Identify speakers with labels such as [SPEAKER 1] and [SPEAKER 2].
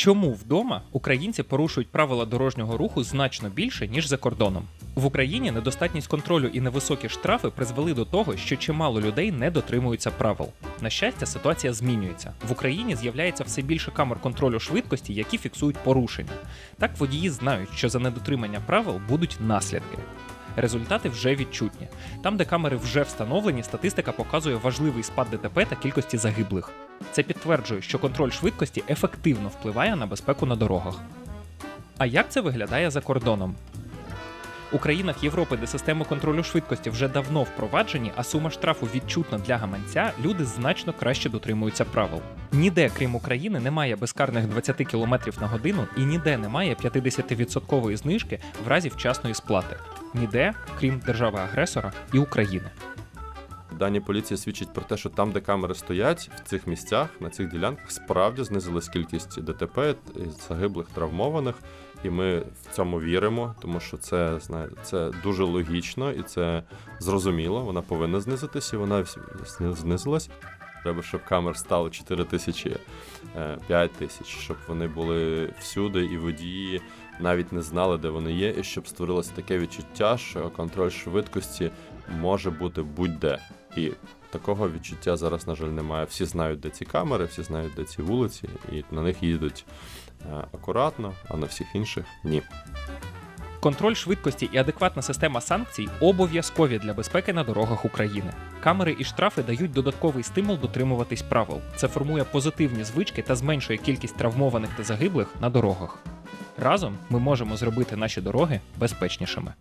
[SPEAKER 1] Чому вдома українці порушують правила дорожнього руху значно більше, ніж за кордоном? В Україні недостатність контролю і невисокі штрафи призвели до того, що чимало людей не дотримуються правил. На щастя, ситуація змінюється. В Україні з'являється все більше камер контролю швидкості, які фіксують порушення. Так водії знають, що за недотримання правил будуть наслідки. Результати вже відчутні. Там, де камери вже встановлені, статистика показує важливий спад ДТП та кількості загиблих. Це підтверджує, що контроль швидкості ефективно впливає на безпеку на дорогах. А як це виглядає за кордоном? У країнах Європи, де системи контролю швидкості вже давно впроваджені, а сума штрафу відчутна для гаманця, люди значно краще дотримуються правил. Ніде, крім України, немає безкарних 20 км на годину і ніде немає 50% знижки в разі вчасної сплати. Ніде, крім держави-агресора і України.
[SPEAKER 2] Дані поліції свідчать про те, що там, де камери стоять, в цих місцях, на цих ділянках, справді знизилась кількість ДТП, загиблих, травмованих. І ми в цьому віримо, тому що це знає, це дуже логічно і це зрозуміло. Вона повинна знизитися, і вона знизилась. Треба, щоб камер стало 4 тисячі, 5 тисяч, щоб вони були всюди, і водії навіть не знали, де вони є, і щоб створилося таке відчуття, що контроль швидкості може бути будь-де. І такого відчуття зараз, на жаль, немає. Всі знають, де ці камери, всі знають, де ці вулиці, і на них їдуть е, акуратно, а на всіх інших ні.
[SPEAKER 1] Контроль швидкості і адекватна система санкцій обов'язкові для безпеки на дорогах України. Камери і штрафи дають додатковий стимул дотримуватись правил. Це формує позитивні звички та зменшує кількість травмованих та загиблих на дорогах. Разом ми можемо зробити наші дороги безпечнішими.